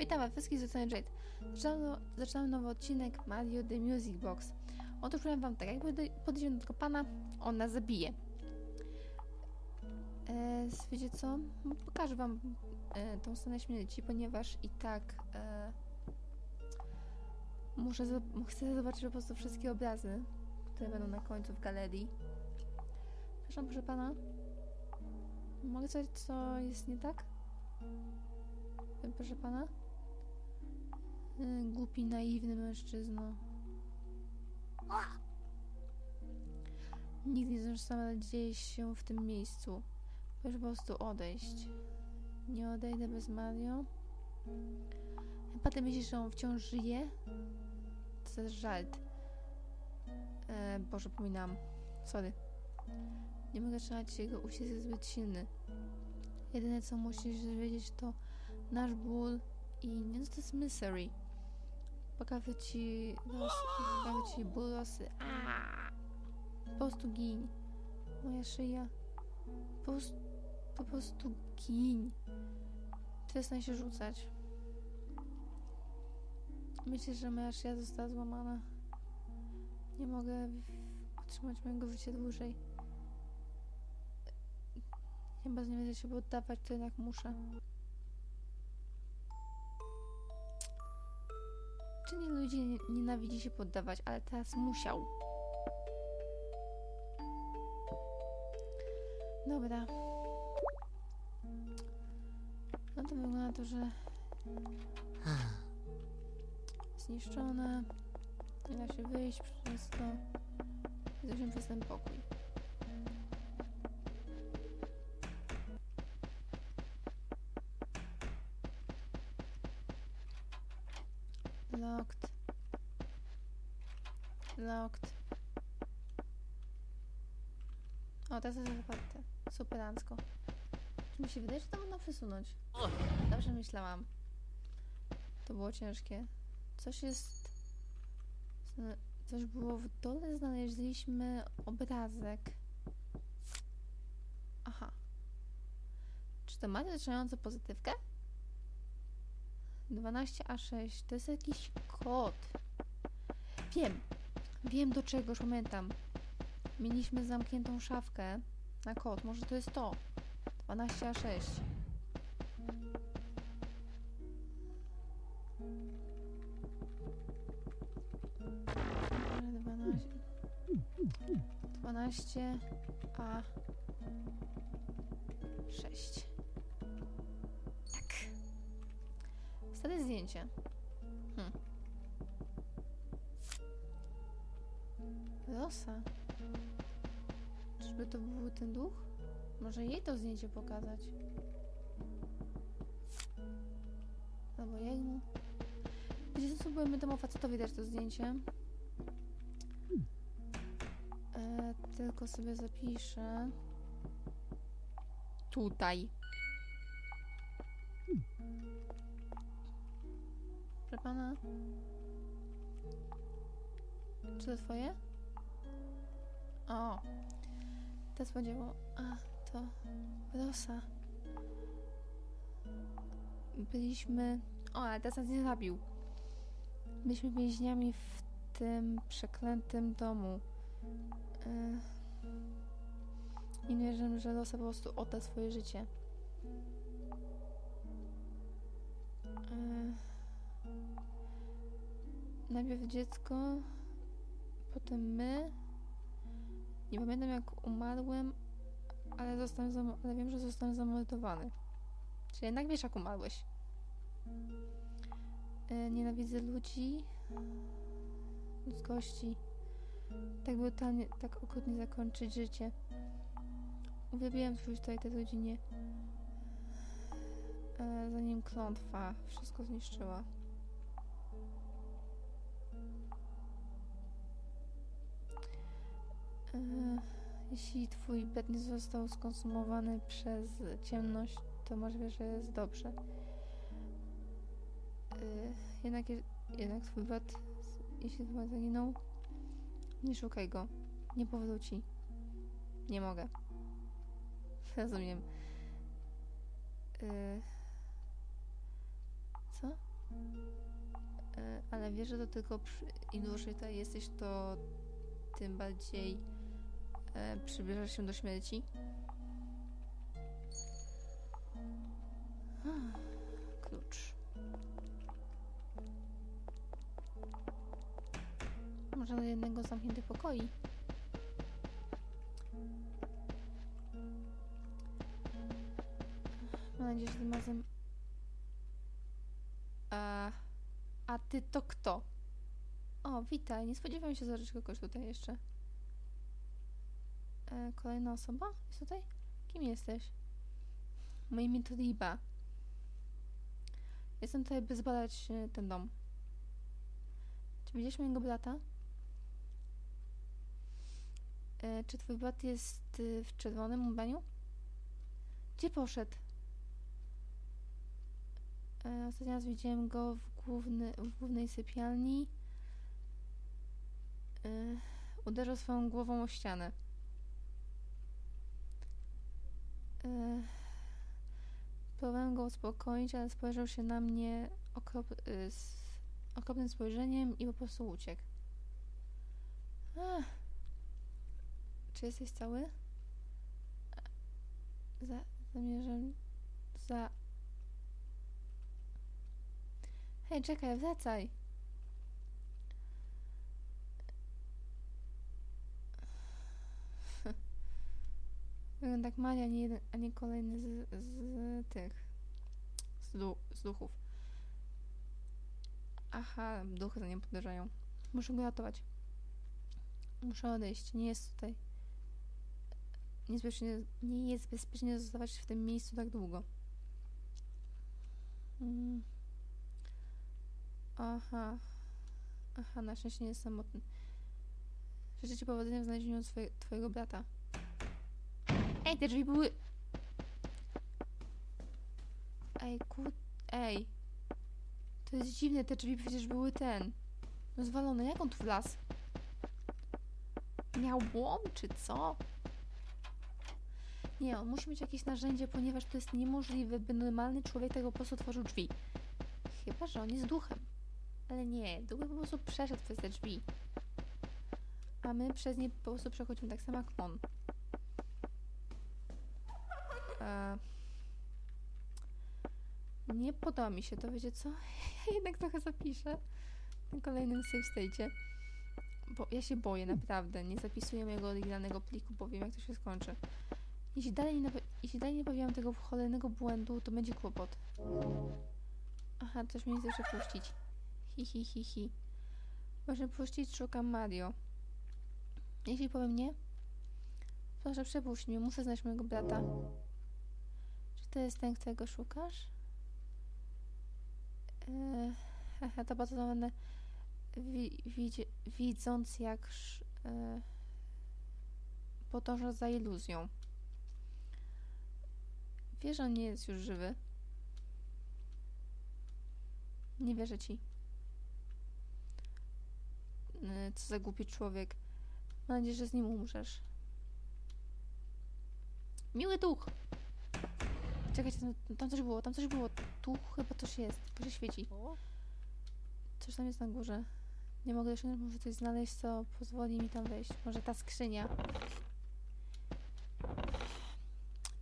Witam was wszystkich z Jade. Zaczynamy, nowy odcinek Mario The Music Box. Otóż powiem wam tak, jak podej- podejdziemy do tego pana, on nas zabije. E, wiecie co? Pokażę wam e, tą scenę śmierci, ponieważ i tak e, muszę, chcę zobaczyć po prostu wszystkie obrazy, które będą na końcu w galerii. Przepraszam, proszę pana. Mogę coś, co jest nie tak? Proszę pana? Głupi, naiwny mężczyzno. Nigdy nie zdążysz sama dzieje się w tym miejscu. Możesz po prostu odejść. Nie odejdę bez Mario. Chyba ty myślisz, że on wciąż żyje? To jest żart. E, Boże, pominam. Sorry. Nie mogę trzymać jego uścisk jest zbyt silny. Jedyne co musisz wiedzieć to nasz ból i nie no to jest misery. Pokażę ci los, pokażę ci! Po prostu gin. Moja szyja. Po prostu, po prostu gin. Przestań się rzucać. Myślisz, że moja szyja została złamana? Nie mogę utrzymać mojego życia dłużej. Chyba nie będę się poddawać, to jednak muszę. Nie ludzi nie- nienawidzi się poddawać, ale teraz musiał. Dobra. No to wygląda na to, że zniszczone. Nie da się wyjść przez to. Jesteśmy przez ten pokój. Locked. O, teraz jest otwarte. Superancko. Czy mi się wydaje, że to można przesunąć? Dobrze myślałam. To było ciężkie. Coś jest... Coś było w dole, znaleźliśmy obrazek. Aha. Czy to ma zaczynające pozytywkę? 12A6. To jest jakiś kod. Wiem. Wiem do czegoś, pamiętam. Mieliśmy zamkniętą szafkę na kod. Może to jest to. 12A6. Może 12. 12A6. Tak. Stare zdjęcie. Rosa. Czyżby to był ten duch? Może jej to zdjęcie pokazać? Albo jemu? Wiecie co, spróbujemy temu facetowi dać to zdjęcie. E, tylko sobie zapiszę. Tutaj. Proszę pana. Czy to twoje? O. To spodziewał. A, to Rosa. Byliśmy... O, ale teraz nas nie zabił. Byliśmy więźniami w tym przeklętym domu. Yy... I nie wierzę, że Rosa po prostu odda swoje życie. Yy... Najpierw dziecko, potem my. Nie pamiętam jak umarłem, ale, zostałem zam- ale wiem, że zostałem zamordowany. Czyli jednak wiesz jak umarłeś. E, nienawidzę ludzi, ludzkości. Tak brutalnie, tak okrutnie zakończyć życie. Uwielbiałem służyć tutaj tej rodzinie. E, zanim klątwa wszystko zniszczyła. Jeśli twój bed nie został skonsumowany przez ciemność, to możliwe, że jest dobrze. E, jednak, je- jednak twój brat, jeśli twój brat zaginął, nie szukaj go. Nie powróci. Nie mogę. Rozumiem. E, co? E, ale wiesz, że to tylko przy, im dłużej tutaj jesteś, to tym bardziej e, przybliżasz się do śmierci. Klucz. Może do jednego z zamkniętych pokoi. Mam nadzieję, że tym razem... A, a ty to kto? O, witaj. Nie spodziewałem się zobaczyć kogoś tutaj jeszcze. Kolejna osoba? Jest tutaj? Kim jesteś? Moje imię to Liba. Jestem tutaj, by zbadać e, ten dom. Czy widzisz mojego brata? E, czy twój brat jest y, w czerwonym ubraniu? Gdzie poszedł? E, ostatni raz widziałem go w, główny, w głównej sypialni. E, uderzył swoją głową o ścianę. E, próbowałem go uspokoić, ale spojrzał się na mnie okrop, y, z okropnym spojrzeniem i po prostu uciekł. Ach. Czy jesteś cały? Za, zamierzam za... Hej, czekaj, wracaj! Wygląda jak a nie, jeden, a nie kolejny z, z tych... Z, du, z duchów. Aha, duchy za nie podejrzają. Muszę go ratować. Muszę odejść. Nie jest tutaj. Niezbezpiecznie, nie jest bezpiecznie zostawać w tym miejscu tak długo. Mm. Aha. Aha, na szczęście nie jest samotny. Życzę Ci powodzenia w znalezieniu Twojego brata. Ej, te drzwi były... Ej, kur... Ej. To jest dziwne, te drzwi przecież były ten... Rozwalone, jak on tu wlazł? Miał błom, czy co? Nie, on musi mieć jakieś narzędzie, ponieważ to jest niemożliwe, by normalny człowiek tego po prostu otworzył drzwi. Chyba, że on jest duchem. Ale nie, duch po prostu przeszedł przez te drzwi. A my przez nie po prostu przechodzimy tak samo jak on. E... Nie podoba mi się to, wiecie co? Ja jednak trochę zapiszę na kolejnym save state'cie. Bo ja się boję, naprawdę. Nie zapisuję mojego oryginalnego pliku, bo wiem, jak to się skończy. Jeśli dalej nie, jeśli dalej nie tego cholernego błędu, to będzie kłopot. Aha, coś mnie chce przepuścić. Hi, hi, hi, hi. Może puścić, szukam Mario. Jeśli powiem nie, proszę przepuść mnie, muszę znaleźć mojego brata. To jest ten, którego szukasz? Eee, haha, to bardzo. Wi- widząc jak e, podąża za iluzją. Wiesz, że on nie jest już żywy. Nie wierzę ci. E, Co za głupi człowiek. Mam nadzieję, że z nim umrzesz. Miły duch! Czekajcie, tam, tam coś było, tam coś było. Tu chyba coś jest, tylko się świeci. Coś tam jest na górze. Nie mogę dosięgnąć, może coś znaleźć, co pozwoli mi tam wejść. Może ta skrzynia.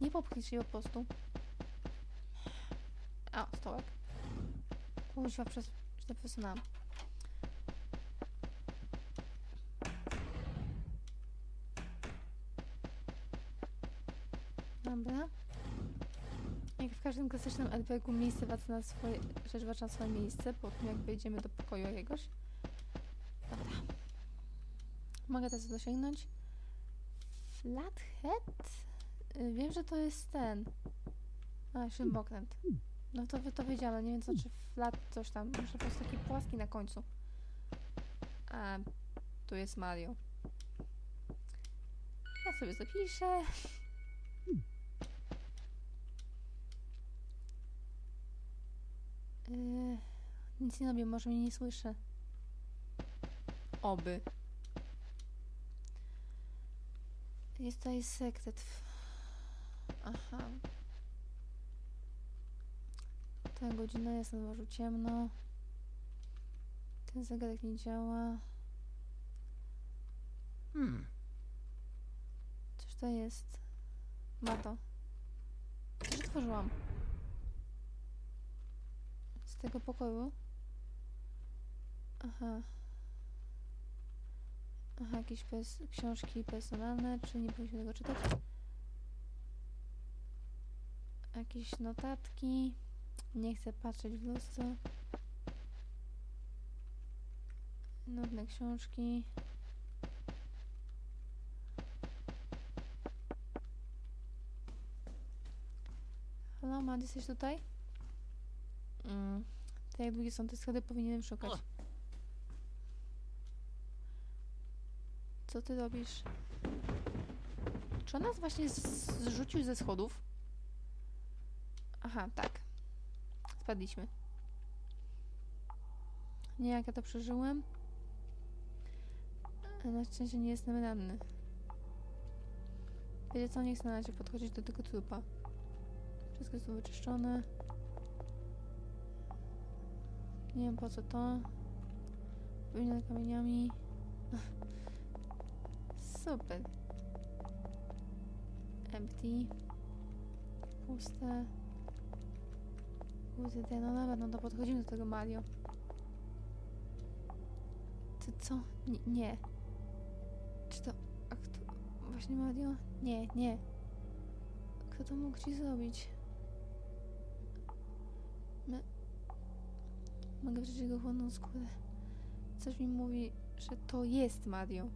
Nie popchnij się po prostu. A, stołek. Kuźwa, przez... źle przesunęłam. Dobra. Jak w każdym klasycznym RPG miejsce wraca na swoje, rzecz wraca na swoje miejsce po tym, jak wejdziemy do pokoju jakiegoś. Dobra. Mogę teraz dosięgnąć. Flathead? Y, Wiem, że to jest ten. A, śrubokręt. No to, to wiedziałam, nie wiem co, czy flat coś tam. Może po prostu taki płaski na końcu. A, tu jest Mario. Ja sobie zapiszę. Yy, nic nie robię, może mnie nie słyszy. Oby. Jest tutaj sekret. Aha. Ta godzina jest na dworzu ciemno. Ten zegarek nie działa. Hmm. Cóż to jest? Ma to. Coś otworzyłam. Tego pokoju. Aha. Aha, jakieś książki personalne, czy nie powinniśmy tego czytać? Jakieś notatki. Nie chcę patrzeć w lustro. Nudne książki. Halo, Mad, jesteś tutaj? Mm. To jak długie są te schody, powinienem szukać. Co ty robisz? Czy on nas właśnie zrzucił ze schodów? Aha, tak. Spadliśmy. Nie, jak ja to przeżyłem. Na szczęście nie jestem ranny. Wiecie co, nie chcę na razie podchodzić do tego trupa. Wszystko jest wyczyszczone. Nie wiem po co to. Wymienione kamieniami. Super. Empty. Puste. Kurde, no dobra, no to podchodzimy do tego Mario. Ty co? Nie. nie. Czy to... A kto... Właśnie Mario? Nie, nie. Kto to mógł ci zrobić? My... Mogę wyczuć jego chłodną skórę. Coś mi mówi, że to jest Mario.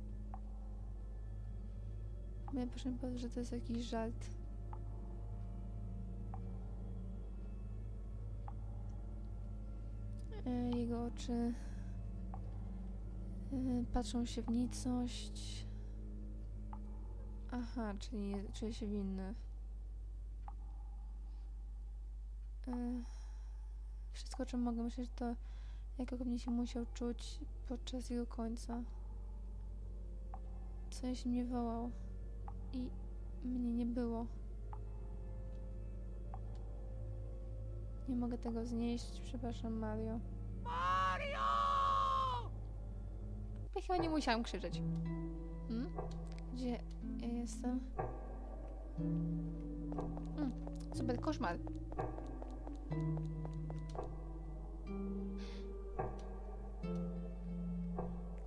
Ja proszę że to jest jakiś żart. E, Jego oczy e, patrzą się w nicość. Aha, czyli czuje się winny. E, Wszystko, o czym mogę myśleć, to jak pewnie się musiał czuć podczas jego końca. Coś mnie wołał i mnie nie było. Nie mogę tego znieść, przepraszam Mario. Mario! Ja chyba nie musiałam krzyczeć. Hmm? Gdzie ja jestem? Hmm, super, koszmar.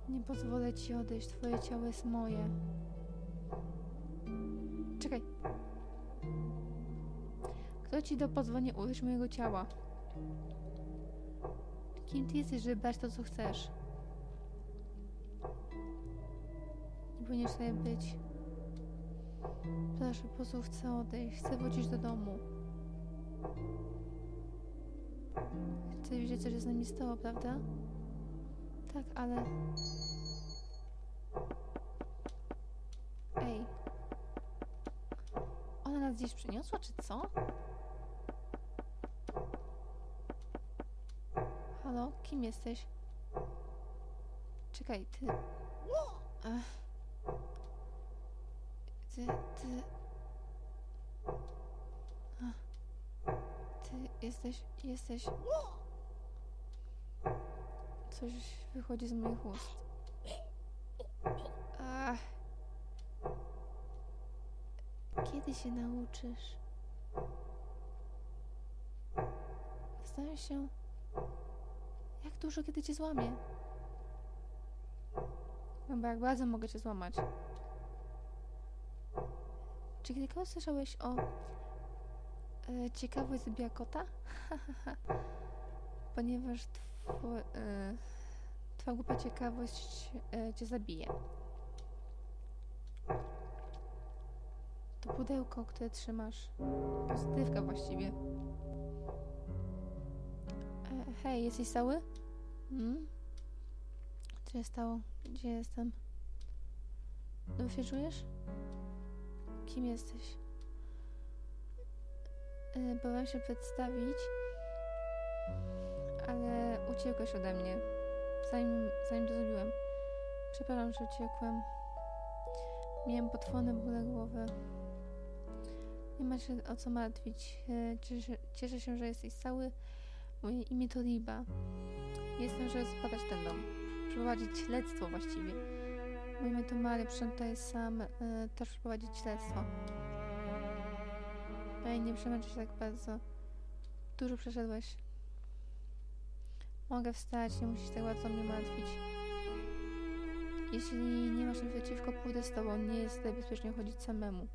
Nie pozwolę ci odejść, twoje ciało jest moje. Czekaj. Kto ci dał pozwolenie użyć mojego ciała? Kim ty jesteś, żeby brać to, co chcesz? Nie powinieneś sobie być. Proszę, po prostu chcę odejść. Chcę wrócić do domu. Chcę wiedzieć, co się z nami stało, prawda? Tak, ale... Ej. Ona nas gdzieś przyniosła, czy co? Halo? Kim jesteś? Czekaj, ty... Ech. Ty, ty... Ach. Ty jesteś, jesteś... Coś wychodzi z moich ust. Ach. Kiedy się nauczysz? Zastanawiam się, jak dużo kiedy cię złamię. No bo jak bardzo mogę cię złamać. Czy kiedykolwiek słyszałeś o e, ciekawość zabija kota? Ponieważ two, e, twoja głupia ciekawość e, cię zabije. To pudełko, które trzymasz. Pozytywka właściwie. E, hej, jesteś cały? Hmm? Co się stało? Gdzie jestem? Dobrze się czujesz? Kim jesteś? Yy, Bałam się przedstawić, ale uciekłeś ode mnie, zanim, zanim to zrobiłem. Przepraszam, że uciekłem. Miałem potworne bóle głowy. Nie ma się o co martwić. Yy, Cieszę, cieszę się, że jesteś cały. Moje imię to Liba. Jestem, żeby zbadać ten dom. Przeprowadzić śledztwo właściwie. Moje imię to Maria, przyszedłem sam e, też przeprowadzić śledztwo. Ej, nie przemęczę się tak bardzo. Dużo przeszedłeś. Mogę wstać, nie musisz tak bardzo mnie martwić. Jeśli nie masz nic przeciwko, pójdę z tobą. Nie jest tutaj bezpiecznie chodzić samemu.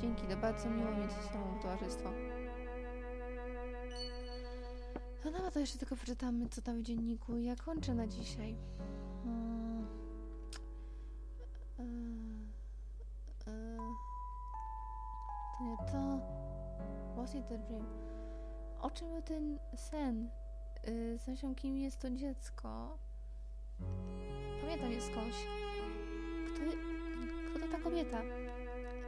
Dzięki, to bardzo miło mieć z tobą towarzystwo. No dobra, to jeszcze tylko przeczytamy, co tam w dzienniku. Ja kończę na dzisiaj. To. What's it the dream? O czym był ten sen? Yy, Zresztą kim jest to dziecko? Pamiętam je skądś. Kto, kto to ta kobieta?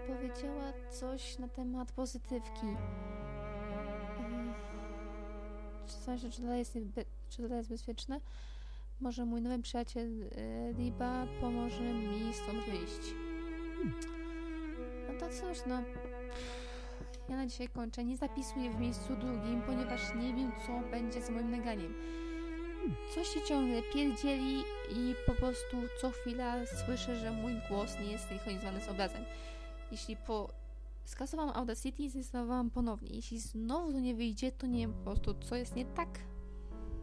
Powiedziała coś na temat pozytywki. Yy, Czy coś, czy to jest, niebe- czy to jest bezpieczne? Może mój nowy przyjaciel yy, Liba pomoże mi stąd wyjść. No to cóż, no. Ja na dzisiaj kończę. Nie zapisuję w miejscu drugim, ponieważ nie wiem, co będzie z moim naganiem. Coś się ciągle pierdzieli i po prostu co chwila słyszę, że mój głos nie jest synchronizowany z obrazem. Jeśli po... Skasowałam Audacity i zainstalowałam ponownie. Jeśli znowu to nie wyjdzie, to nie wiem po prostu, co jest nie tak.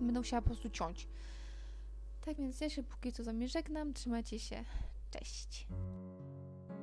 Będę musiała po prostu ciąć. Tak więc ja się póki co z żegnam. Trzymajcie się. Cześć.